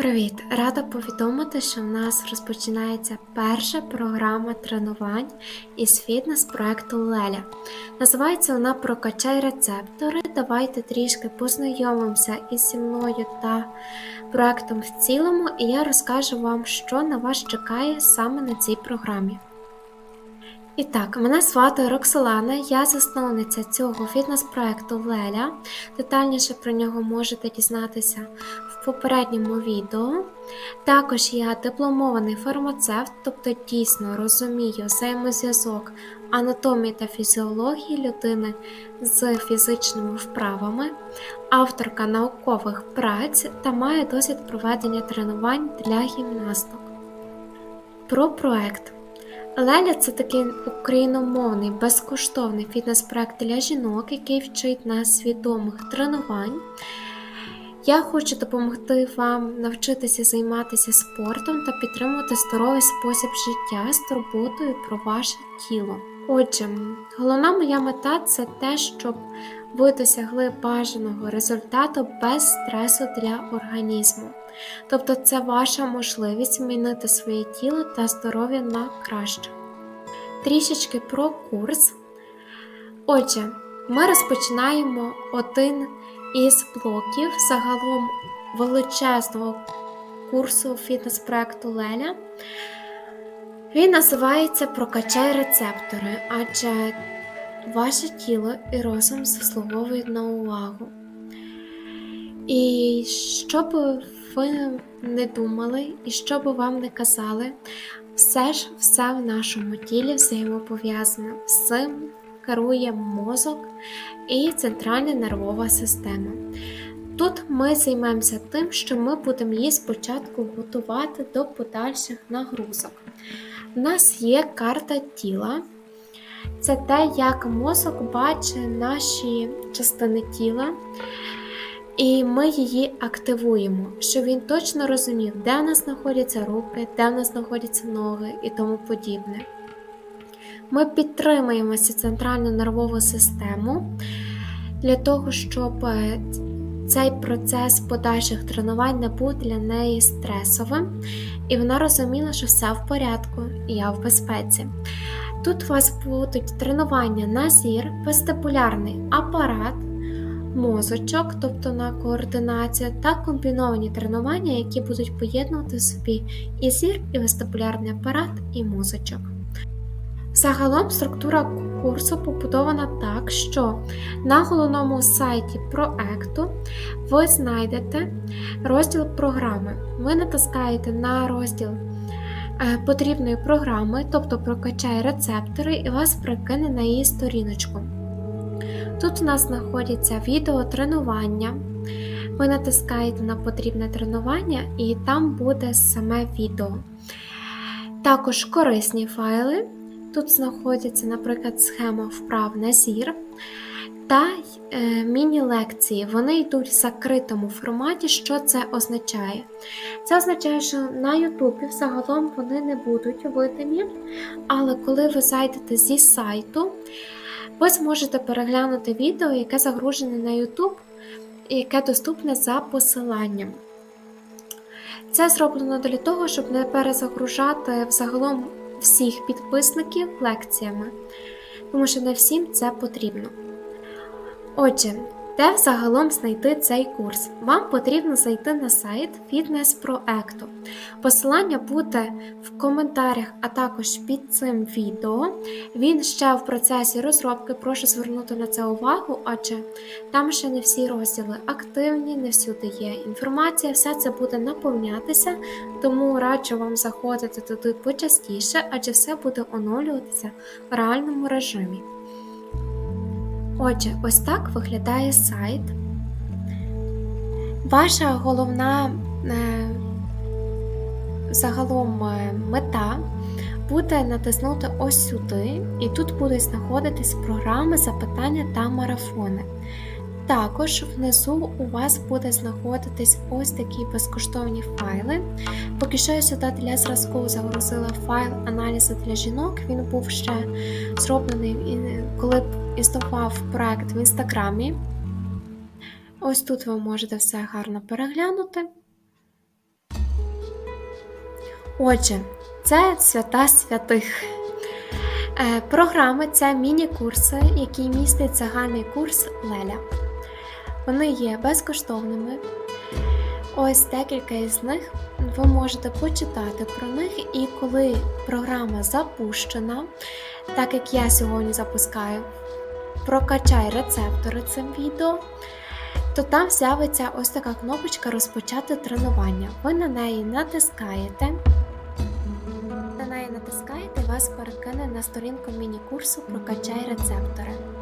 Привіт! Рада повідомити, що в нас розпочинається перша програма тренувань із фітнес-проекту Леля. Називається вона Прокачай рецептори. Давайте трішки познайомимося із зі мною та проектом в цілому, і я розкажу вам, що на вас чекає саме на цій програмі. І так, мене звати Роксолана, я засновниця цього фітнес-проекту Леля. Детальніше про нього можете дізнатися в попередньому відео. Також я дипломований фармацевт, тобто дійсно розумію взаємозв'язок анатомії та фізіології людини з фізичними вправами, авторка наукових праць та маю досвід проведення тренувань для гімнасток. Про проект. Леля це такий україномовний безкоштовний фітнес-проект для жінок, який вчить нас свідомих тренувань. Я хочу допомогти вам навчитися займатися спортом та підтримувати здоровий спосіб життя з турботою про ваше тіло. Отже, головна моя мета це те, щоб ви досягли бажаного результату без стресу для організму. Тобто це ваша можливість змінити своє тіло та здоров'я на краще. Трішечки про курс. Отже, ми розпочинаємо один із блоків загалом величезного курсу фітнес-проекту Леля. Він називається Прокачай рецептори, адже ваше тіло і розум заслуговують на увагу. І що би ви не думали, і що би вам не казали, все ж все в нашому тілі взаємопов'язане. Цим керує мозок і центральна нервова система. Тут ми займемося тим, що ми будемо її спочатку готувати до подальших нагрузок. У нас є карта тіла. Це те, як мозок бачить наші частини тіла, і ми її активуємо, щоб він точно розумів, де в нас знаходяться руки, де в нас знаходяться ноги і тому подібне. Ми підтримуємо цю центральну нервову систему для того, щоб е, цей процес подальших тренувань не був для неї стресовим, і вона розуміла, що все в порядку, і я в безпеці. Тут у вас будуть тренування на зір, вестибулярний апарат, мозочок, тобто на координацію, та комбіновані тренування, які будуть поєднувати в собі і зір, і вестибулярний апарат, і мозочок. Загалом структура курсу побудована так, що на головному сайті проекту ви знайдете розділ програми. Ви натискаєте на розділ е, потрібної програми, тобто прокачає рецептори, і вас прикине на її сторіночку. Тут у нас знаходяться відео тренування. Ви натискаєте на потрібне тренування, і там буде саме відео. Також корисні файли. Тут знаходяться, наприклад, схема вправ на зір та е, міні-лекції. Вони йдуть в закритому форматі. Що це означає? Це означає, що на Ютубі загалом вони не будуть видимі, але коли ви зайдете зі сайту, ви зможете переглянути відео, яке загружене на YouTube, і яке доступне за посиланням. Це зроблено для того, щоб не перезагружати взагалом всіх підписників лекціями, тому що не всім це потрібно. Отже, де взагалом знайти цей курс? Вам потрібно зайти на сайт фітнес-проекту. Посилання буде в коментарях, а також під цим відео. Він ще в процесі розробки, прошу звернути на це увагу, адже там ще не всі розділи активні, не всюди є інформація, все це буде наповнятися, тому раджу вам заходити туди почастіше, адже все буде оновлюватися в реальному режимі. Отже, ось так виглядає сайт. Ваша головна е, загалом е, мета буде натиснути ось сюди, і тут будуть знаходитись програми запитання та марафони. Також внизу у вас буде знаходитись ось такі безкоштовні файли. Поки що я сюди для зразку загрузила файл аналізу для жінок. Він був ще зроблений, коли існував проект в інстаграмі. Ось тут ви можете все гарно переглянути. Отже, це свята святих. Е, Програми це міні-курси, які містять загальний курс Леля. Вони є безкоштовними. Ось декілька із них ви можете почитати про них, і коли програма запущена, так як я сьогодні запускаю, прокачай рецептори цим відео, то там з'явиться ось така кнопочка Розпочати тренування. Ви на неї натискаєте. На неї натискаєте, вас перекине на сторінку міні-курсу Прокачай рецептори.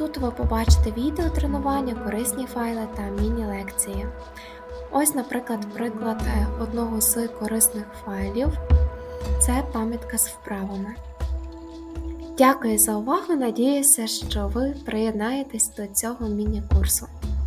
Тут ви побачите відео тренування, корисні файли та міні-лекції. Ось, наприклад, приклад е, одного з корисних файлів це пам'ятка з вправами. Дякую за увагу. Надіюся, що ви приєднаєтесь до цього міні-курсу.